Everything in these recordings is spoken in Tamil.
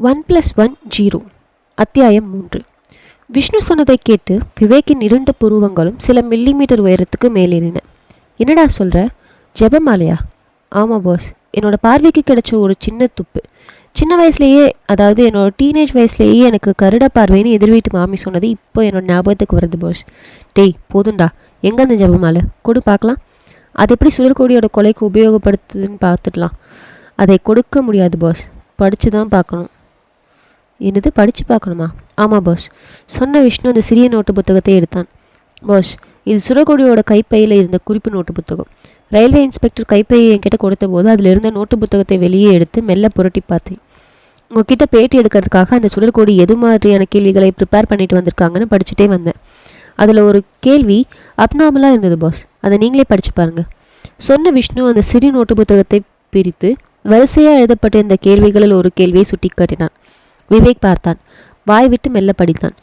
One plus one zero. அத்தியாயம் மூன்று. விஷ்ணு சொன்னதை கேட்டு விவேக்கின் இரண்டு புருவங்களும் சில மில்லிமீட்டர் உயரத்துக்கு மேலேறின. என்னடா சொல்கிற ஜெபமாலையா? ஆமாம் பாஸ் என்னோட பார்வைக்கு கிடைச்ச ஒரு சின்ன துப்பு. சின்ன வயசுலேயே அதாவது என்னோட டீனேஜ் வயசுலேயே எனக்கு கருட பார்வைன்னு எதிர் வீட்டு மாமி சொன்னது இப்போ என்னோட ஞாபகத்துக்கு வருது பாஸ் டேய் போதும்டா. எங்கே அந்த ஜெபமாலை? கொடு பார்க்கலாம். அது எப்படி சுழற்கோடியோட கொலைக்கு உபயோகப்படுத்துதுன்னு பார்த்துடலாம். அதை கொடுக்க முடியாது பாஸ் படித்து தான் பார்க்கணும். என்னது படித்து பார்க்கணுமா? ஆமாம் பாஸ் சொன்ன விஷ்ணு அந்த சிறிய நோட்டு புத்தகத்தை எடுத்தான். பாஸ் இது சுரகொடியோட கைப்பையில் இருந்த குறிப்பு நோட்டு புத்தகம். ரயில்வே இன்ஸ்பெக்டர் கைப்பையை என்கிட்ட கொடுத்த போது அதில் இருந்த நோட்டு புத்தகத்தை வெளியே எடுத்து மெல்ல புரட்டி பார்த்தேன். உங்ககிட்ட பேட்டி எடுக்கிறதுக்காக அந்த சுடற்கோடி எது மாதிரியான கேள்விகளை ப்ரிப்பேர் பண்ணிட்டு வந்திருக்காங்கன்னு படிச்சுட்டே வந்தேன். அதில் ஒரு கேள்வி அப்னாமலாக இருந்தது பாஸ் அதை நீங்களே படித்து பாருங்கள் சொன்ன விஷ்ணு அந்த சிறு நோட்டு புத்தகத்தை பிரித்து வரிசையாக எழுதப்பட்ட இந்த கேள்விகளில் ஒரு கேள்வியை சுட்டி காட்டினான் விவேக் பார்த்தான். வாய் விட்டு மெல்ல படித்தான்.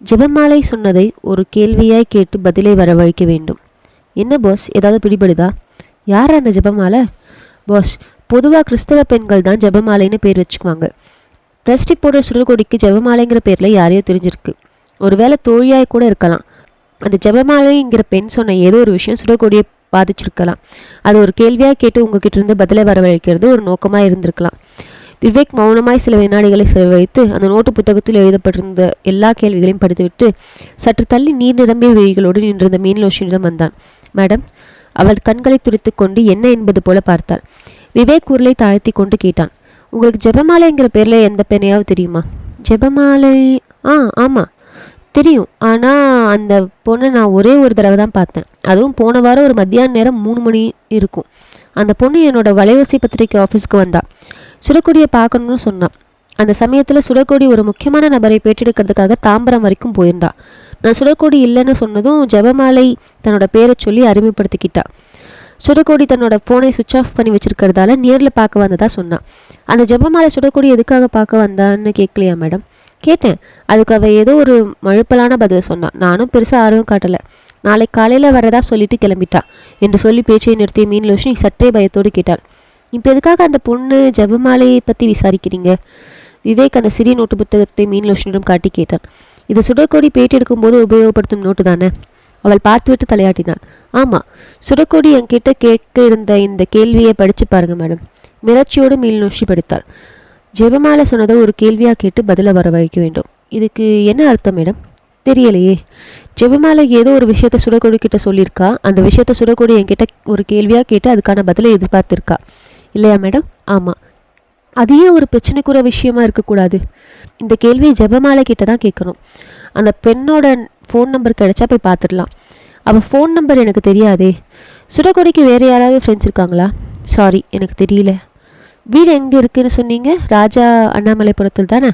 ஜெபமாலை சொன்னதை ஒரு கேள்வியாய் கேட்டு பதிலை வரவழைக்க வேண்டும். என்ன பாஸ் ஏதாவது பிடிபடுதா? யார் அந்த ஜெபமாலை பாஸ் பொதுவாக கிறிஸ்தவ பெண்கள் தான் ஜெபமாலைன்னு பேர் வச்சுக்குவாங்க. பிரஸ்டி போடுற சுடுகொடிக்கு ஜெபமாலைங்கிற பேரில் யாரையோ தெரிஞ்சிருக்கு. ஒருவேளை தோழியாய் கூட இருக்கலாம். அந்த ஜெபமாலைங்கிற பெண் சொன்ன ஏதோ ஒரு விஷயம் சுடர்கொடியை பாதிச்சிருக்கலாம். அது ஒரு கேள்வியாக கேட்டு உங்ககிட்ட இருந்து பதிலை வரவழைக்கிறது ஒரு நோக்கமாக இருந்திருக்கலாம். விவேக் மௌனமாய் சில வினாடிகளை செலவழித்து அந்த நோட்டு புத்தகத்தில் எழுதப்பட்டிருந்த எல்லா கேள்விகளையும் படித்துவிட்டு சற்று தள்ளி நீர் நிரம்பிய விழிகளோடு நின்றிருந்த மீன்லோஷனிடம் வந்தான். மேடம் அவள் கண்களை துடித்து கொண்டு என்ன என்பது போல பார்த்தாள். விவேக் உருளை தாழ்த்தி கொண்டு கேட்டான். உங்களுக்கு ஜெபமாலைங்கிற பேரில் எந்த பெண்ணையாவது தெரியுமா? ஜெபமாலை? ஆ ஆமாம் தெரியும். ஆனால் அந்த பொண்ணை நான் ஒரே ஒரு தடவை தான் பார்த்தேன். அதுவும் போன வாரம் ஒரு மத்தியான நேரம் மூணு மணி இருக்கும். அந்த பொண்ணு என்னோட வலைவசி பத்திரிக்கை ஆஃபீஸ்க்கு வந்தா. சுடக்கொடியை பார்க்கணும்னு சொன்னான் அந்த சமயத்தில் சுடக்கொடி ஒரு முக்கியமான நபரை பேட்டெடுக்கிறதுக்காக தாம்பரம் வரைக்கும் போயிருந்தா. நான் சுடக்கொடி இல்லைன்னு சொன்னதும் ஜபமாலை தன்னோட பேரை சொல்லி அறிமுகப்படுத்திக்கிட்டா சுடக்கோடி தன்னோட ஃபோனை சுவிட்ச் ஆஃப் பண்ணி வச்சிருக்கிறதால நேரில் பார்க்க வந்ததா சொன்னான் அந்த ஜெபமாலை சுடக்கோடி எதுக்காக பார்க்க வந்தான்னு கேட்கலையா மேடம்? கேட்டேன். அதுக்கு அவள் ஏதோ ஒரு மழுப்பலான பதில் சொன்னான் நானும் பெருசாக ஆர்வம் காட்டலை. நாளைக்கு காலையில் வரதா சொல்லிட்டு கிளம்பிட்டா. என்று சொல்லி பேச்சை நிறுத்திய மீன்லோஷினி சற்றே பயத்தோடு கேட்டாள். இப்போ எதுக்காக அந்த பொண்ணு ஜெபமாலையை பற்றி விசாரிக்கிறீங்க? விவேக் அந்த சிறிய நோட்டு புத்தகத்தை மீன்லோஷனிடம் காட்டி கேட்டான். இது சுடக்கோடி பேட்டி எடுக்கும்போது உபயோகப்படுத்தும் நோட்டு தானே? அவள் பார்த்துவிட்டு தலையாட்டினாள். ஆமாம் சுடக்கோடி என்கிட்ட கேட்க இருந்த இந்த கேள்வியை படித்து பாருங்க மேடம். மிரட்சியோடு மீள்நோஷி படித்தாள். ஜெபமாலை சொன்னதை ஒரு கேள்வியாக கேட்டு பதிலை வரவழைக்க வேண்டும். இதுக்கு என்ன அர்த்தம் மேடம்? தெரியலையே. ஜெபமாலை ஏதோ ஒரு விஷயத்த சுடக்கோடி கிட்ட சொல்லியிருக்கா? அந்த விஷயத்த சுடக்கொடி என்கிட்ட ஒரு கேள்வியாக கேட்டு அதுக்கான பதிலை எதிர்பார்த்திருக்கா? இல்லையா மேடம்? ஆமாம் அது ஏன் ஒரு பிரச்சனைக்குற விஷயமா இருக்கக்கூடாது. இந்த கேள்வியை ஜெபமாலை கிட்ட தான் கேட்கணும். அந்த பெண்ணோட ஃபோன் நம்பர் கிடைச்சா போய் பார்த்துடலாம். அவள் ஃபோன் நம்பர் எனக்கு தெரியாதே. சுடக்கொடிக்கு வேறு யாராவது ஃப்ரெண்ட்ஸ் இருக்காங்களா? சாரி எனக்கு தெரியல. வீடு எங்கே இருக்குன்னு சொன்னீங்க? ராஜா அண்ணாமலைபுரத்தில் தானே?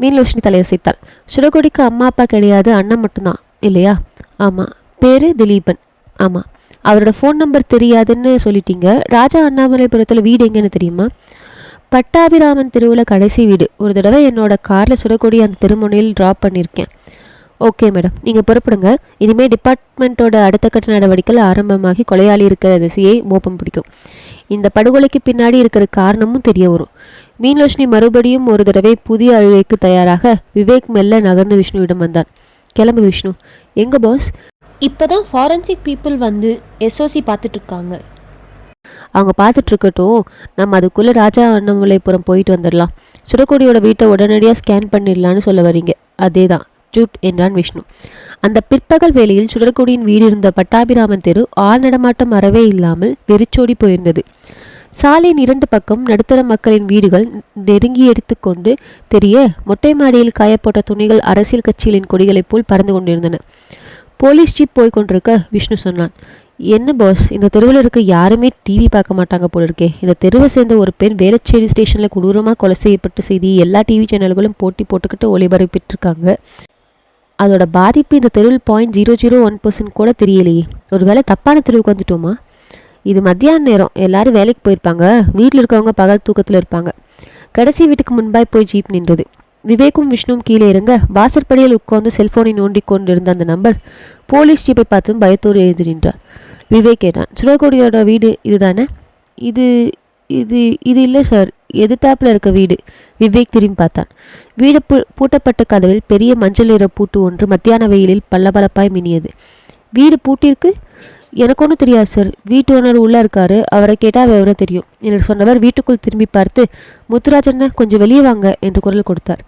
மீன்லோஷினி தலையசைத்தாள் சுடகொடிக்கு அம்மா அப்பா கிடையாது அண்ணன் மட்டும்தான் இல்லையா? ஆமாம் பேர் திலீபன். ஆமாம் அவரோட ஃபோன் நம்பர் தெரியாதுன்னு சொல்லிட்டீங்க. ராஜா அண்ணாமலைபுரத்தில் வீடு எங்கேன்னு தெரியுமா? பட்டாபிராமன் தெருவில் கடைசி வீடு. ஒரு தடவை என்னோட காரில் சுடக்கூடிய அந்த திருமுனையில் ட்ராப் பண்ணியிருக்கேன் ஓகே மேடம் நீங்கள் புறப்படுங்க. இனிமேல் டிபார்ட்மெண்ட்டோட அடுத்த கட்ட நடவடிக்கைகள் ஆரம்பமாகி கொலையாளி இருக்கிற திசையை மோப்பம் பிடிக்கும். இந்த படுகொலைக்கு பின்னாடி இருக்கிற காரணமும் தெரிய வரும். மீன்லோஷினி மறுபடியும் ஒரு தடவை புதிய அழுகைக்கு தயாராக விவேக் மெல்ல நகர்ந்து விஷ்ணுவிடம் வந்தான். கிளம்பு விஷ்ணு. எங்க பாஸ் இப்போ தான் ஃபாரன்சிக் பீப்புள் வந்து எஸ்ஓசி பார்த்துட்ருக்காங்க. அவங்க பார்த்துட்ருக்கட்டும் நம்ம அதுக்குள்ளே ராஜா அண்ணாமலைபுரம் போயிட்டு வந்துடலாம். சுடக்கொடியோட வீட்டை உடனடியாக ஸ்கேன் பண்ணிடலான்னு சொல்ல வரீங்க. அதே தான் ஜூட் என்றான் விஷ்ணு. அந்த பிற்பகல் வேளையில் சுடற்கொடியின் வீடு இருந்த பட்டாபிராமன் தெரு ஆள் நடமாட்டம் அறவே இல்லாமல் வெறிச்சோடி போயிருந்தது. சாலையின் இரண்டு பக்கம் நடுத்தர மக்களின் வீடுகள் நெருங்கி எடுத்துக்கொண்டு தெரிய மொட்டை மாடியில் காயப்போட்ட துணிகள் அரசியல் கட்சிகளின் கொடிகளைப் போல் பறந்து கொண்டிருந்தன. போலீஸ் ஜீப் போய் கொண்டிருக்க விஷ்ணு சொன்னான். என்ன பாஸ் இந்த தெருவில் இருக்க யாருமே டிவி பார்க்க மாட்டாங்க போல இருக்கே. இந்த தெருவை சேர்ந்த ஒரு பெண் வேளச்சேரி ஸ்டேஷனில் கொடூரமாக கொலை செய்யப்பட்ட செய்தி எல்லா டிவி சேனல்களும் போட்டி போட்டுக்கிட்டு ஒளிபரப்பிட்டு இருக்காங்க அதோட பாதிப்பு இந்த தெருவில் point zero zero one percent கூட தெரியலையே. ஒருவேளை தப்பான தெருவுக்கு வந்துட்டோமா? இது மத்தியான நேரம். எல்லாரும் வேலைக்கு போயிருப்பாங்க. வீட்டில் இருக்கவங்க பகல் தூக்கத்தில் இருப்பாங்க. கடைசி வீட்டுக்கு முன்பாய் போய் ஜீப் நின்றது. விவேக்கும் விஷ்ணுவும் கீழே இறங்க வாசற்படியில் உட்கார்ந்து செல்போனை நோண்டி கொண்டிருந்த அந்த நம்பர் போலீஸ் ஜீப்பை பார்த்தும் பயத்தோடு எழுந்து நின்றார். விவேக் கேட்டான் சுரகோடியோட வீடு இதுதானே? இது இது இது இல்லை சார் எதிர்த்தாப்பில் இருக்க வீடு. விவேக் திரும்பி பார்த்தான். வீடு பூ பூட்டப்பட்ட கதவில் பெரிய மஞ்சள் நிற பூட்டு ஒன்று மத்தியான வெயிலில் பளபளப்பாய் மினியது வீடு பூட்டிருக்கு? எனக்கு ஒன்றும் தெரியாது சார் வீட்டு ஓனர் உள்ளே இருக்காரு. அவரை கேட்டால் விவரம் தெரியும்? என்று சொன்னவர் வீட்டுக்குள் திரும்பி பார்த்து முத்துராஜண்ணா கொஞ்சம் வெளியே வாங்க என்று குரல் கொடுத்தார்.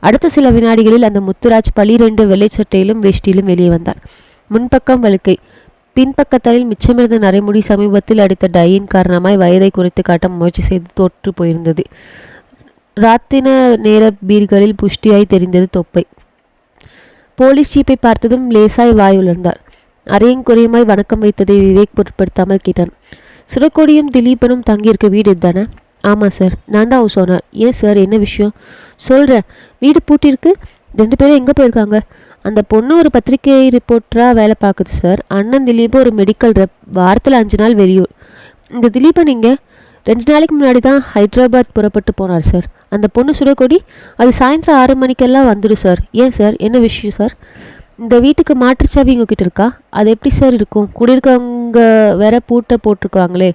அடுத்த சில வினாடிகளில் அந்த முத்துராஜ் பளிரெண்டு வெள்ளை சட்டையிலும் வேஷ்டியிலும் வெளியே வந்தார். முன்பக்கம் வழுக்கை. பின்பக்கத்தில் மிச்சமிருந்த நரைமுடி சமீபத்தில் அடித்த டையின் காரணமாய் வயதை குறைத்து காட்ட முயற்சி செய்து தோற்று போயிருந்தது. ராத்தின நேர பீர்களில் புஷ்டியாய் தெரிந்தது தொப்பை. போலீஸ் ஜீப்பை பார்த்ததும் லேசாய் வாய் உலர்ந்தார். அறையும் குறையுமாய் வணக்கம் வைத்ததை விவேக் பொருட்படுத்தாமல் கேட்டான். சுரக்கோடியும் திலீபனும் தங்கியிருக்க வீடு தானே ஆமாம் சார் நான் தான் அவன் சொன்னார் ஏன் சார் என்ன விஷயம்? சொல்கிறேன் வீடு பூட்டியிருக்கு. ரெண்டு பேரும் எங்கே போயிருக்காங்க? அந்த பொண்ணு ஒரு பத்திரிகை ரிப்போர்ட்டராக வேலை பார்க்குது சார் அண்ணன் திலீப் ஒரு மெடிக்கல் ரெப் வாரத்தில் அஞ்சு நாள் வெளியூர். இந்த திலீபன் இங்கே ரெண்டு நாளைக்கு முன்னாடி தான் ஹைதராபாத் புறப்பட்டு போனார் சார் அந்த பொண்ணு சுடக்கொடி அது சாயந்தரம் ஆறு மணிக்கெல்லாம் வந்துடும் சார் ஏன் சார் என்ன விஷயம் சார் இந்த வீட்டுக்கு மாற்றுச்சாவி உங்ககிட்ட இருக்கா? அது எப்படி சார் இருக்கும்? குடியிருக்கவங்க வேற பூட்டை போட்டிருக்காங்களே.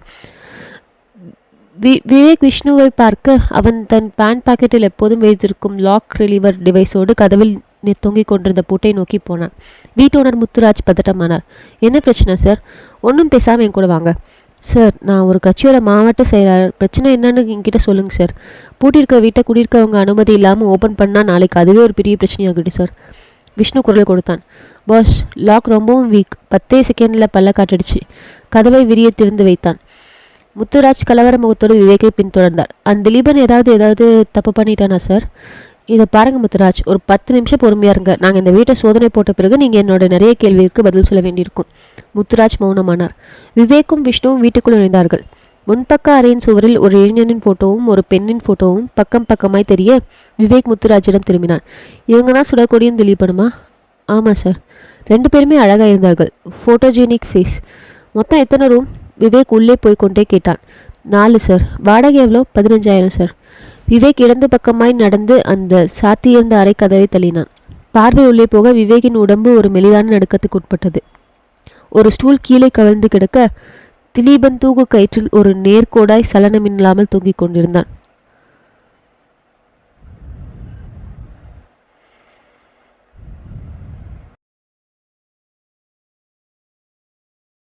வி விவேக் விஷ்ணுவை பார்க்க அவன் தன் பேண்ட் பாக்கெட்டில் எப்போதும் வைத்திருக்கும் லாக் ரிலீவர் டிவைஸோடு கதவில் தொங்கிக் கொண்டிருந்த பூட்டை நோக்கி போனான். வீட்டோனர் முத்துராஜ் பதட்டமானார். என்ன பிரச்சனை சார்? ஒன்றும் பேசாமல் என் கூட வாங்க. சார் நான் ஒரு கட்சியோட மாவட்ட செயலாளர். பிரச்சனை என்னன்னு என்கிட்ட சொல்லுங்கள் சார். பூட்டியிருக்க வீட்டை குடியிருக்கவங்க அனுமதி இல்லாமல் ஓப்பன் பண்ணால் நாளைக்கு அதுவே ஒரு பெரிய பிரச்சனையாகிடும் சார். விஷ்ணு குரல் கொடுத்தான். பாஸ் லாக் ரொம்பவும் வீக் பத்தே செகண்டில் பல்ல காட்டிடுச்சு. கதவை விரிய திறந்து வைத்தான். முத்துராஜ் கலவர முகத்தோடு விவேக்கை பின்தொடர்ந்தார். அந்த திலீபன் ஏதாவது ஏதாவது தப்பு பண்ணிட்டானா சார் இதை பாருங்க முத்துராஜ். ஒரு பத்து நிமிஷம் பொறுமையாக இருங்க. நாங்கள் இந்த வீட்டை சோதனை போட்ட பிறகு நீங்கள் என்னோட நிறைய கேள்விகளுக்கு பதில் சொல்ல வேண்டியிருக்கும். முத்துராஜ் மௌனமானார். விவேக்கும் விஷ்ணுவும் வீட்டுக்குள் நுழைந்தார்கள். முன்பக்க அறையின் சுவரில் ஒரு இளைஞனின் போட்டோவும் ஒரு பெண்ணின் போட்டோவும் பக்கம் பக்கமாய் தெரிய விவேக் முத்துராஜிடம் திரும்பினான். இவங்க தான் சுடக்கூடியும் திலீபனுமா ஆமாம் சார் ரெண்டு பேருமே அழகாக இருந்தார்கள் ஃபோட்டோஜெனிக் ஃபேஸ் மொத்தம் எத்தனை ரூம் விவேக் உள்ளே போய் கொண்டே கேட்டான். நாலு சார் வாடகை எவ்வளோ? பதினஞ்சாயிரம் சார் விவேக் இடந்து பக்கமாய் நடந்து அந்த சாத்தியிருந்த அறை கதவை தள்ளினான். பார்வை உள்ளே போக விவேக்கின் உடம்பு ஒரு மெலிதான நடுக்கத்துக்கு உட்பட்டது. ஒரு ஸ்டூல் கீழே கவிழ்ந்து கிடக்க திலீபன் தூக்கு கயிற்றில் ஒரு நேர்கோடாய் சலனமில்லாமல் தொங்கிக் கொண்டிருந்தான்.